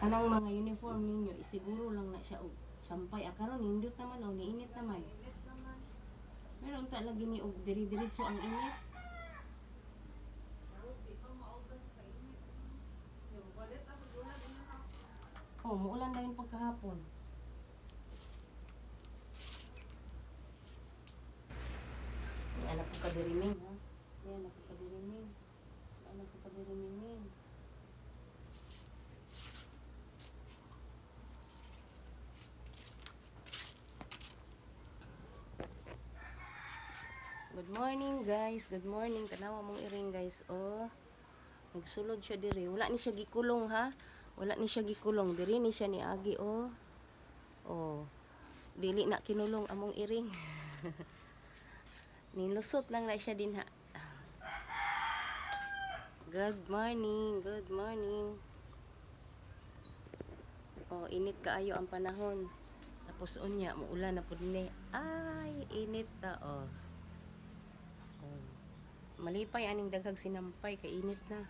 Anang mga uniform ninyo, isiguro lang na siya og sampay. Akaron nindot naman o niinit naman. Meron ta lagi ni og diri-diretso ang init. Oh, muulan daw yung pagkahapon. May anak ko kadirimin, ha? May anak ko kadirimin. May anak ko kadirimin. Good morning guys, good morning. Tanawa mong iring guys, oh. Nagsulod siya diri. Wala ni siya gikulong ha. Wala ni siya gikulong. Diri ni siya ni Agi, oh. Oh. Dili na kinulong among iring. Nilusot lang na siya din ha. Good morning, good morning. Oh, init kaayo ang panahon. Tapos unya, muulan na pud ni. Ay, init ta oh. Malipay aning daghag sinampay kay init na.